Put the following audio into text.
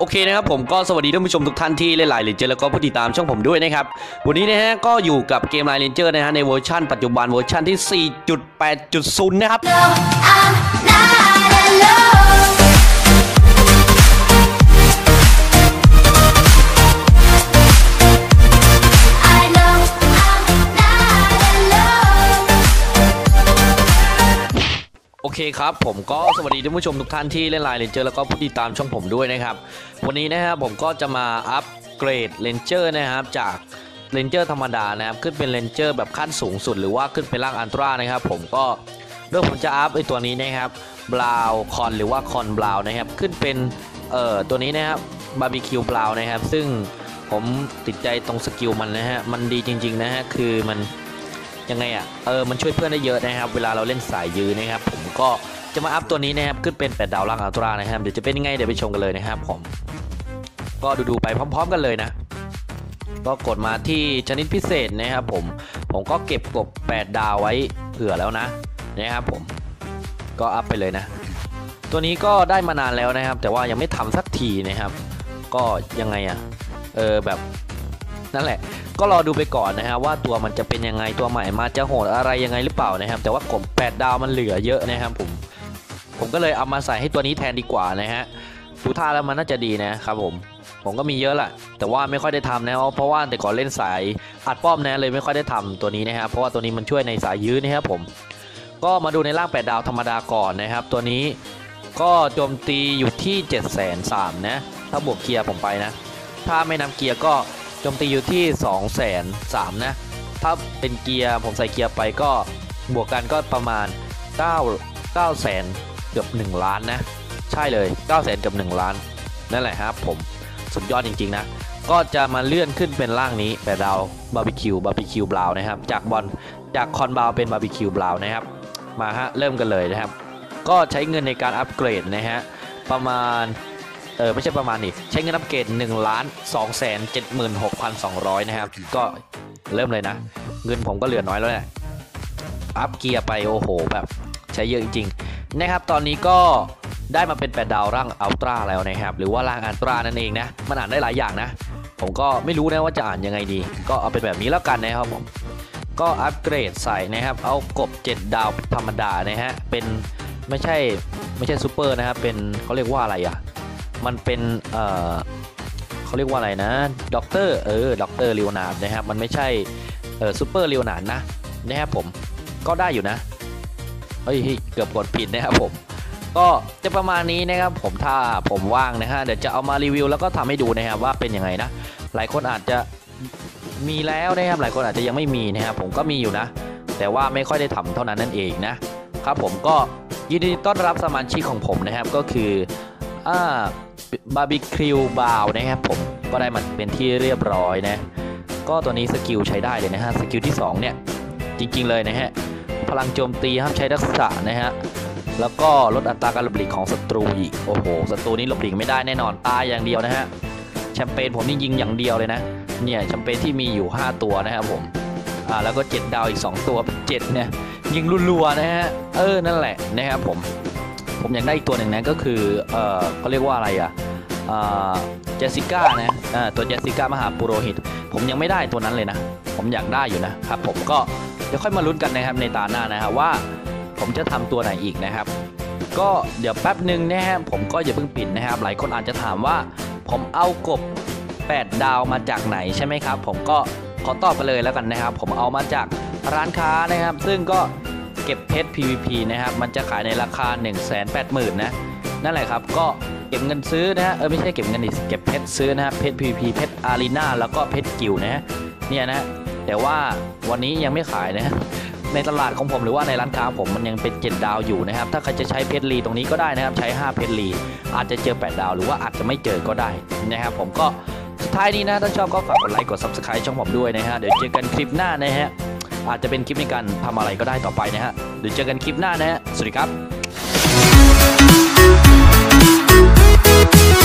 โอเคนะครับผมก็สวัสดีท่านผู้ชมทุกท่านที่เล่นไลน์เลนเจอร์แล้วก็ผู้ติดตามช่องผมด้วยนะครับ วันนี้นะฮะก็อยู่กับเกมไลน์เลนเจอร์นะฮะในเวอร์ชันปัจจุบันเวอร์ชันที่ 4.8.0 นะครับ No, เคครับผมก็สวัสดีท่านผู้ชมทุกท่านที่เล่นไลน์เลนเจอร์แล้วก็ผู้ติดตามช่องผมด้วยนะครับ วันนี้นะครับผมก็จะมาอัปเกรดเลนเจอร์นะครับจากเลนเจอร์ธรรมดานะครับขึ้นเป็นเลนเจอร์แบบขั้นสูงสุด หรือว่าขึ้นเป็นร่างอันตรานะครับผมก็เรื่องผมจะอัพไอตัวนี้นะครับบราวคอนหรือว่าคอนบราวนะครับขึ้นเป็นเอ่อตัวนี้นะครับบาร์บีคิวบราวนะครับซึ่งผมติดใจตรงสกิลมันนะฮะมันดีจริงๆนะฮะคือมัน ยังไงอะเออมันช่วยเพื่อนได้เยอะนะครับ เวลาเราเล่นสายยืนนะครับ ผมก็จะมาอัพตัวนี้นะครับขึ้นเป็น8ดาวล่างอัลตร้านะครับเดี๋ยวจะเป็นยังไงเดี๋ยวไปชมกันเลยนะครับผมก็ดูๆไปพร้อม ๆ กันเลยนะก็กดมาที่ชนิดพิเศษนะครับผมผมก็เก็บกบ 8 ดาวไว้เผื่อแล้วนะนะครับผมก็อัพไปเลยนะ ตัวนี้ก็ได้มานานแล้วนะครับ แต่ว่ายังไม่ทำสักทีนะครับ ก็ยังไงอะเออแบบนั่นแหละ ก็รอดูไปก่อนนะฮะว่าตัวมันจะเป็นยังไงตัวใหม่มาจะโหดอะไรยังไงหรือเปล่านะครับ แต่ว่ากบ8ดาวมันเหลือเยอะนะครับผมผมก็เลยเอามาใส่ให้ตัวนี้แทนดีกว่านะฮะดูท่าแล้วมันน่าจะดีนะครับผมผมก็มีเยอะแหละแต่ว่าไม่ค่อยได้ทำนะเพราะว่าแต่ก่อนเล่นสายอัดป้อมนะเลยไม่ค่อยได้ทำตัวนี้นะครับเพราะว่าตัวนี้มันช่วยในสายยื้อนะครับผม ก็มาดูในร่าง 8 ดาวธรรมดาก่อนนะครับ ตัวนี้ก็โจมตีอยู่ที่7 3 0 0 0นะถ้าบวกเกียร์ผมไปนะ ถ้าไม่นำเกียร์ก็ โจมตีอยู่ที่2 0 0 0 0 0นะ ถ้าเป็นเกียร์ผมใส่เกียร์ไปก็บวกกันก็ประมาณ 9 9แสนเกือบ1 ล้านนะ ใช่เลย9แสนเกือบ1ล้าน นั่นแหละครับผมสุดยอดจริง ๆ นะ ก็จะมาเลื่อนขึ้นเป็นร่างนี้แต่ดาวบาร์บีคิวบาร์บีคิวบราวนะครับ จากบอลจากคอนบาวเป็นบาร์บีคิวบราวนะครับ มาฮะเริ่มกันเลยนะครับ ก็ใช้เงินในการอัปเกรดนะฮะประมาณ เออไม่ใช่ประมาณนี่ใช้เงินอัปเกรด1ล้าน2แสน76,200 นะครับ ก็เริ่มเลยนะ เงินผมก็เหลือน้อยแล้วแหละอัพเกียร์ไปโอ้โหแบบใช้เยอะจริงๆนะครับ ตอนนี้ก็ได้มาเป็น8ดดาวร่างอัลตร้าแล้วนะครับ หรือว่าร่างอัลตร้านั่นเองนะ มันอ่านได้หลายอย่างนะ ผมก็ไม่รู้นะว่าจะอ่านยังไงดี ก็เอาเป็นแบบนี้แล้วกันนะครับผมก็อัปเกรดใส่นะครับ เอากบ 7 ดาวธรรมดานะฮะ เป็นไม่ใช่ไม่ใช่ซูเปอร์นะครับ เป็นเขาเรียกว่าอะไรอะ มันเป็นเอ่อเขาเรียกว่าอะไรนะด็อกเตอร์เออด็อกเตอร์เลโอนาร์ดนะครับมันไม่ใช่เออซูเปอร์เลโอนาร์ดนะนะครับผมก็ได้อยู่นะเฮ้ยเกือบกดผิดนะครับผมก็จะประมาณนี้นะครับผมถ้าผมว่างนะฮะเดี๋ยวจะเอามารีวิวแล้วก็ทำให้ดูนะครับว่าเป็นยังไงนะ หลายคนอาจจะมีแล้วนะครับหลายคนอาจจะยังไม่มีนะครับผมก็มีอยู่นะ แต่ว่าไม่ค่อยได้ทำเท่านั้นนั่นเองนะครับผมก็ยินดีต้อนรับสมาชิกของผมนะครับก็คืออ่า บาร์บีคิวบาวนะครับผมก็ได้มันเป็นที่เรียบร้อยนะ ก็ตัวนี้สกิลใช้ได้เลยนะฮะสกิลที่ 2 เนี่ย จริง ๆ เลยนะฮะ พลังโจมตีห้ามใช้ทักษะนะฮะ แล้วก็ลดอัตราการหลบหลีกของศัตรูอีก โอ้โหศัตรูนี้หลบหลีกไม่ได้แน่นอนตายอย่างเดียวนะฮะแชมเปญผมนี่ยิงอย่างเดียวเลยนะ เนี่ยแชมเปญที่มีอยู่ 5 ตัวนะครับผมอ่าแล้วก็ 7 ดาวอีก 2 ตัวเป็น7เนี่ย ยิงรัวๆนะฮะเออนั่นแหละนะครับผมผมอยากได้อีกตัวหนึ่งนะก็คือเออเขาเรียกว่าอะไรอะอ่า เจสสิก้านะตัวเจสสิก้ามหาปุโรหิต ผมยังไม่ได้ตัวนั้นเลยนะ ผมอยากได้อยู่นะครับผมก็เดี๋ยวค่อยมาลุ้นกันนะครับในตาหน้านะครับว่าผมจะทำตัวไหนอีกนะครับ ก็เดี๋ยวแป๊บหนึ่งนะฮะผมก็อย่าเพิ่งปิดนะครับ หลายคนอาจจะถามว่า ผมเอากบ 8 ดาวมาจากไหนใช่ไหมครับ ผมก็ขอตอบไปเลยแล้วกันนะครับ ผมเอามาจากร้านค้านะครับ ซึ่งก็เก็บเพชร PVP นะครับ มันจะขายในราคา 1 8 0 0 0 0นะ นั่นแหละครับ ก็ เก็บเงินซื้อนะฮะเออไม่ใช่เก็บเงินดิเก็บเพชรซื้อนะฮะเพชร PVP เพชรอารีนาแล้วก็เพชรกิลนะฮะเนี่ยนะแต่ว่าวันนี้ยังไม่ขายนะฮะในตลาดของผมหรือว่าในร้านค้าผมมันยังเป็น 7 ดาวอยู่นะครับ ถ้าใครจะใช้เพชรลีตรงนี้ก็ได้นะครับ ใช้ 5 เพชรลี อาจจะเจอ 8 ดาว หรือว่าอาจจะไม่เจอก็ได้นะครับผมก็สุดท้ายนี้นะ ถ้าชอบก็ฝากกดไลค์กด subscribe ช่องผมด้วยนะฮะเดี๋ยวเจอกันคลิปหน้านะฮะอาจจะเป็นคลิปในการทำอะไรก็ได้ต่อไปนะฮะเดี๋ยวเจอกันคลิปหน้านะฮะสวัสดีครับ Thank you.